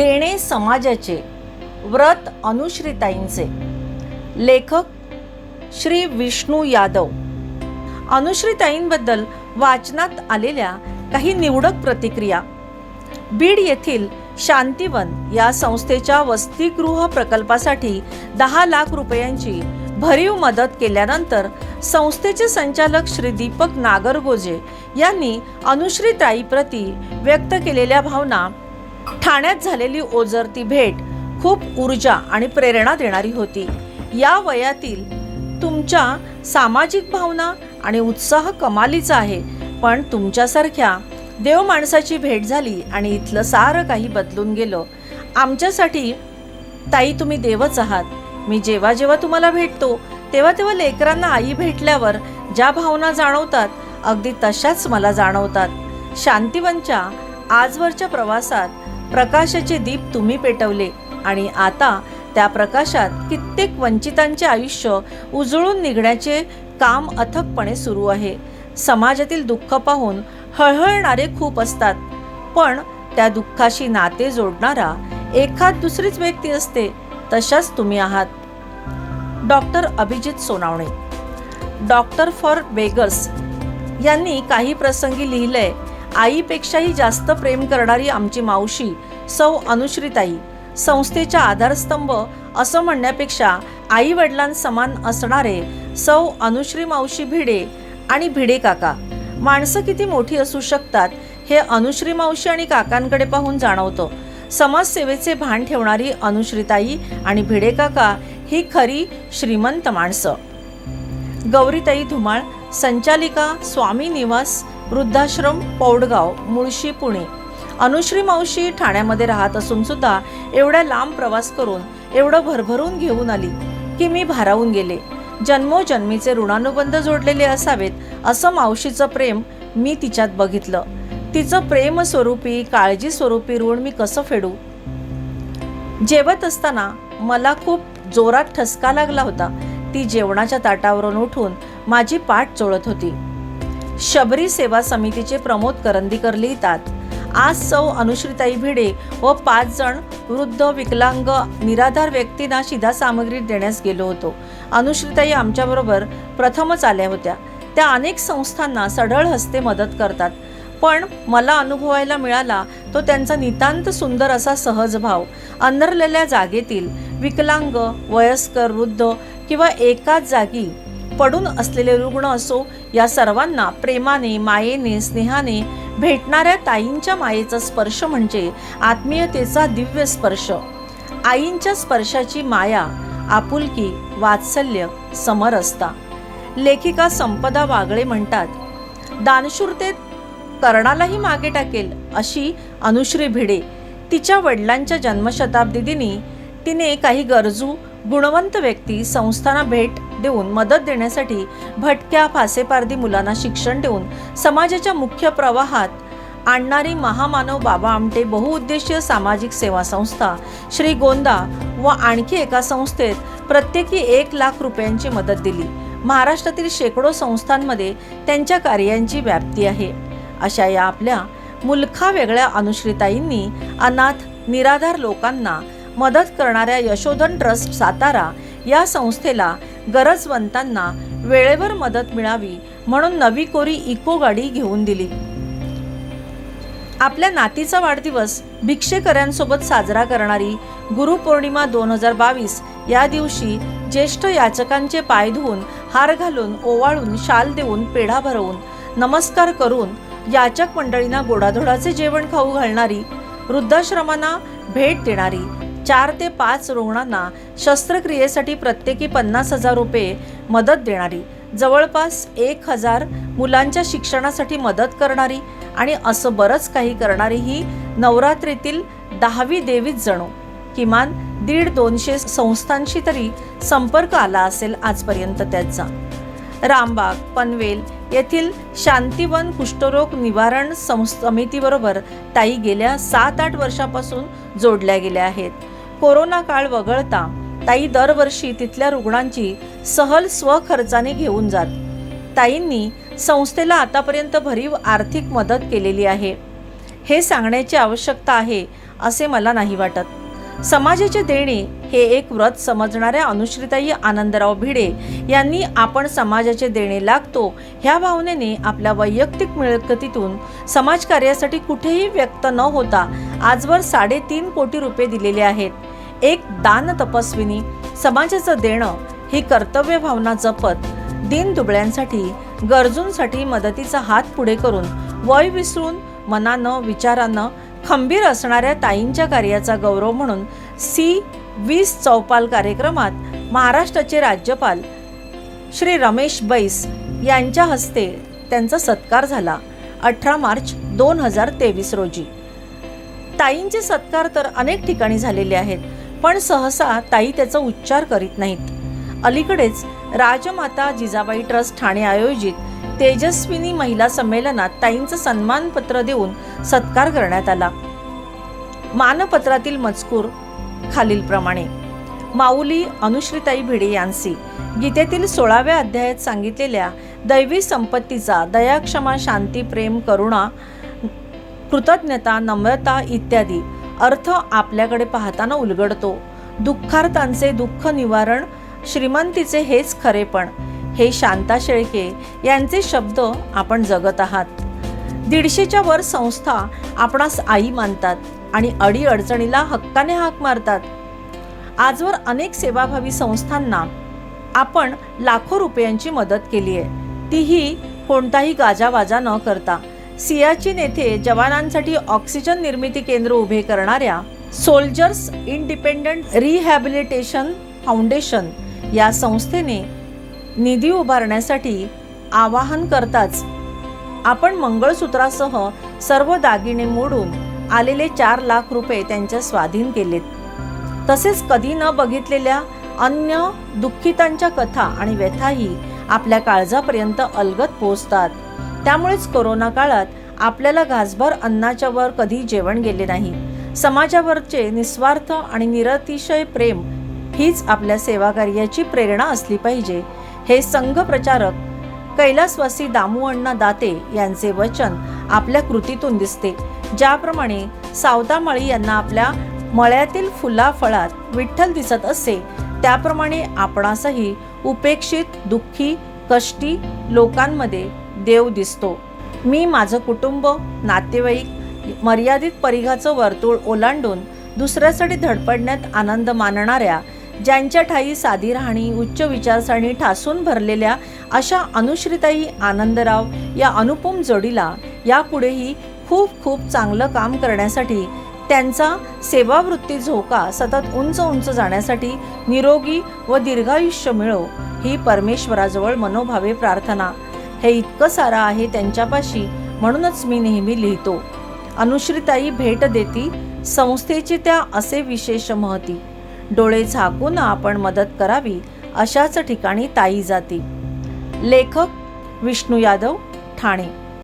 देणे समाजाचे व्रत अनुश्रीताईंचे. लेखक श्री विष्णू यादव. अनुश्रीताईंबद्दल वाचनात आलेल्या काही निवडक प्रतिक्रिया. बीड येथील शांतीवन या संस्थेच्या वसतिगृह प्रकल्पासाठी दहा लाख रुपयांची भरीव मदत केल्यानंतर संस्थेचे संचालक श्री दीपक नागरगोजे यांनी अनुश्रीताईप्रती व्यक्त केलेल्या भावना ठाण्यात झालेली ओझरती भेट खूप ऊर्जा आणि प्रेरणा देणारी होती. या वयातील तुमच्या सामाजिक भावना आणि उत्साह कमालीचा आहे. पण तुमच्यासारख्या देव माणसाची भेट झाली आणि इथलं सारं काही बदलून गेलं. आमच्यासाठी ताई तुम्ही देवच आहात. मी जेव्हा जेव्हा तुम्हाला भेटतो तेव्हा तेव्हा लेकरांना आई भेटल्यावर ज्या भावना जाणवतात अगदी तशाच मला जाणवतात. शांतिवनच्या आजवरच्या प्रवासात प्रकाशाचे दीप तुम्ही पेटवले आणि आता त्या प्रकाशात कित्येक वंचितांचे आयुष्य उजळून निघण्याचे काम अथकपणे सुरू आहे. समाजातील दुःख पाहून हळहळणारे खूप असतात. पण त्या दुःखाशी नाते जोडणारा एखाद दुसरीच व्यक्ती असते तशाच तुम्ही आहात. Doctor Abhijit Sonawane. Doctor for beggars यांनी काही प्रसंगी लिहिलंय आईपेक्षाही जास्त प्रेम करणारी आमची मावशी सौ अनुश्रीताई. संस्थेच्या आधारस्तंभ असं म्हणण्यापेक्षा आई वडिलांसमान असणारे सौ अनुश्री मावशी भिडे आणि भिडे काका. माणसं किती मोठी असू शकतात हे अनुश्री मावशी आणि काकांकडे पाहून जाणवतं. समाजसेवेचे भान ठेवणारी अनुश्रीताई आणि भिडे काका ही खरी श्रीमंत माणसं. गौरीताई धुमाळ संचालिका स्वामी निवास वृद्धाश्रम पौडगाव मुळशी पुणे. अनुश्री मावशी ठाण्यामध्ये राहत असून सुद्धा एवढ्या लांब प्रवास करून एवढं भरभरून घेऊन आली की मी भारावून गेले. जन्मोजन्मीचे ऋणानुबंध जोडलेले असावेत असं मावशीचं प्रेम मी तिच्यात बघितलं. तिचं प्रेम स्वरूपी काळजी स्वरूपी ऋण मी कसं फेडू? जेवत असताना मला खूप जोरात ठसका लागला होता. ती जेवणाच्या ताटावरून उठून माझी पाठ चोळत होती. शबरी सेवा समितीचे प्रमोद करंदीकर लिहितात आज सौ अनुश्रीताई भिडे व पाच जण वृद्ध विकलांग निराधार व्यक्तींना शिधा सामग्री देण्यास गेलो होतो. अनुश्रीताई आमच्याबरोबर प्रथमच आल्या होत्या. त्या अनेक संस्थांना सढळ हस्ते मदत करतात. पण मला अनुभवायला मिळाला तो त्यांचा नितांत सुंदर असा सहज भाव. अंधरलेल्या जागेतील विकलांग वयस्कर वृद्ध किंवा एकाच जागी पडून असलेले रुग्ण असो या सर्वांना प्रेमाने मायेने स्नेहाने भेटणाऱ्या ताईंच्या मायेचा स्पर्श म्हणजे आत्मीयतेचा दिव्य स्पर्श. आईंच्या स्पर्शाची माया आपुलकी वात्सल्य समरसता. लेखिका संपदा वागळे म्हणतात दानशूरतेत कर्णालाही मागे टाकेल अशी अनुश्री भिडे. तिच्या वडिलांच्या जन्मशताब्दी दिनी तिने काही गरजू गुणवंत व्यक्ती संस्थांना भेट देऊन मदत देण्यासाठी भटक्या फासेपारधी मुलांना शिक्षण देऊन समाजाच्या मुख्य प्रवाहात आणणारी महामानव बाबा आमटे बहुउद्देशीय सामाजिक सेवा संस्था श्री गोंदा व आणखी एका संस्थेत प्रत्येकी एक लाख रुपयांची मदत दिली. महाराष्ट्रातील शेकडो संस्थांमध्ये त्यांच्या कार्यांची व्याप्ती आहे. अशा या आपल्या मुलखा वेगळ्या अनुश्रिताईंनी अनाथ निराधार लोकांना मदत करणाऱ्या यशोधन ट्रस्ट सातारा या संस्थेला गरजवंतांना वेळेवर मदत मिळावी म्हणून नवी कोरी इको गाडी घेऊन दिली. आपल्या नातीचा वाढदिवस भिक्षेकऱ्यांसोबत साजरा करणारी गुरुपौर्णिमा दोन हजार बावीस या दिवशी ज्येष्ठ याचकांचे पाय धुवून हार घालून ओवाळून शाल देऊन पेढा भरवून नमस्कार करून याचक मंडळींना गोडाधोडाचे जेवण खाऊ घालणारी वृद्धाश्रमांना भेट देणारी चार ते पाच रुग्णांना शस्त्रक्रियेसाठी प्रत्येकी पन्नास हजार रुपये मदत देणारी जवळपास एक हजार मुलांच्या शिक्षणासाठी मदत करणारी आणि असं बरंच काही करणारी ही नवरात्रीतील दहावी देवीच जणू. किमान दीड दोनशे संस्थांशी तरी संपर्क आला असेल आजपर्यंत त्याचा. रामबाग पनवेल येथील शांतीवन कुष्ठरोग निवारण सं समितीबरोबर ताई गेल्या सात आठ वर्षापासून जोडल्या गेल्या आहेत. कोरोना काळ वगळता ताई दरवर्षी तिथल्या रुग्णांची सहल स्वखर्चाने घेऊन जात. ताईंनी संस्थेला आतापर्यंत भरीव आर्थिक मदत केलेली आहे. हे सांगण्याची आवश्यकता आहे असे मला नाही वाटत. समाजाचे देणे हे एक व्रत समजणाऱ्या अनुश्रिताई आनंदराव भिडे यांनी आपण समाजाचे देणे लागतो ह्या भावनेने आपल्या वैयक्तिक मिळकतीतून समाजकार्यासाठी कुठेही व्यक्त न होता आजवर साडेतीन कोटी रुपये दिलेले आहेत. एक दान तपस्विनी समाजाचं देणं ही कर्तव्य भावना जपत दिन दुबळ्यांसाठी गरजूंसाठी मदतीचा हात पुढे करून वय विसरून मनानं विचारानं खंबीर असणाऱ्या ताईंच्या कार्याचा गौरव म्हणून सी वीस चौपाल कार्यक्रमात महाराष्ट्राचे राज्यपाल श्री रमेश बैस यांच्या हस्ते त्यांचा सत्कार झाला अठरा मार्च दोन हजार तेवीस रोजी. ताईंचे सत्कार तर अनेक ठिकाणी झालेले आहेत. पण सहसा ताई त्याचा उच्चार करीत नाहीत. अलीकडेच राजमाता जिजाबाई ट्रस्ट ठाणे आयोजित तेजस्विनी महिला संमेलनात ताईंचं सन्मानपत्र देऊन सत्कार करण्यात आला. मानपत्रातील मजकूर खालीलप्रमाणे. माऊली अनुश्रीताई भिडे यांसी गीतेतील सोळाव्या अध्यायात सांगितलेल्या दैवी संपत्तीचा दया क्षमा शांती प्रेम करुणा कृतज्ञता नम्रता इत्यादी अर्थ आपल्याकडे पाहताना उलगडतो. दुःखार्थांचे दुःख निवारण श्रीमंतीचे हेच खरेपण हे शांता शेळके यांचे शब्द आपण जगत आहात. दीडशेच्या वर संस्था आपणास आई मानतात आणि अडी अडचणीला हक्काने हाक मारतात. आजवर अनेक सेवाभावी संस्थांना आपण लाखो रुपयांची मदत केली आहे तीही कोणताही गाजावाजा न करता. सियाचीन येथे जवानांसाठी ऑक्सिजन निर्मिती केंद्र उभे करणाऱ्या सोल्जर्स इंडिपेंडंट रिहॅबिलिटेशन फाउंडेशन या संस्थेने निधी उभारण्यासाठी आवाहन करताच आपण मंगळसूत्रासह सर्व दागिने मोडून आलेले चार लाख रुपये त्यांच्या स्वाधीन केलेत. तसेच कधी न बघितलेल्या अन्य दुःखितांच्या कथा आणि व्यथाही आपल्या काळजापर्यंत अलगत पोहोचतात. त्यामुळेच कोरोना काळात आपल्याला घासभर अन्नाच्या वर कधी जेवण गेले नाही. समाजावरचे निस्वार्थ आणि निरतिशय प्रेम हीच आपल्या सेवाकार्याची प्रेरणा असली पाहिजे. हे संघ प्रचारक कैलासवासी दामू अण्णा दाते यांचे वचन आपल्या कृतीतून दिसते. ज्याप्रमाणे सावतामाळी यांना आपल्या मळ्यातील फुला फळात विठ्ठल दिसत असे त्याप्रमाणे आपणासही उपेक्षित दुःखी कष्टी लोकांमध्ये देव दिसतो. मी माझं कुटुंब नातेवाईक मर्यादित परिघाचं वर्तुळ ओलांडून दुसऱ्यासाठी धडपडण्यात आनंद मानणाऱ्या ज्यांच्या ठाई साधी राहणी उच्च विचारसरणी ठासून भरलेल्या अशा अनुश्रिताई आनंदराव या अनुपम जोडीला यापुढेही खूप खूप चांगलं काम करण्यासाठी त्यांचा सेवावृत्ती झोका सतत उंच उंच जाण्यासाठी निरोगी व दीर्घायुष्य मिळो ही परमेश्वराजवळ मनोभावे प्रार्थना हे इतकं सारं आहे त्यांच्यापाशी म्हणूनच मी नेहमी लिहितो. अनुश्रिताई भेट देती संस्थेची त्या असे विशेष महती. डोळे झाकून आपण मदत करावी अशाच ठिकाणी ताई जाती. लेखक विष्णू यादव ठाणे.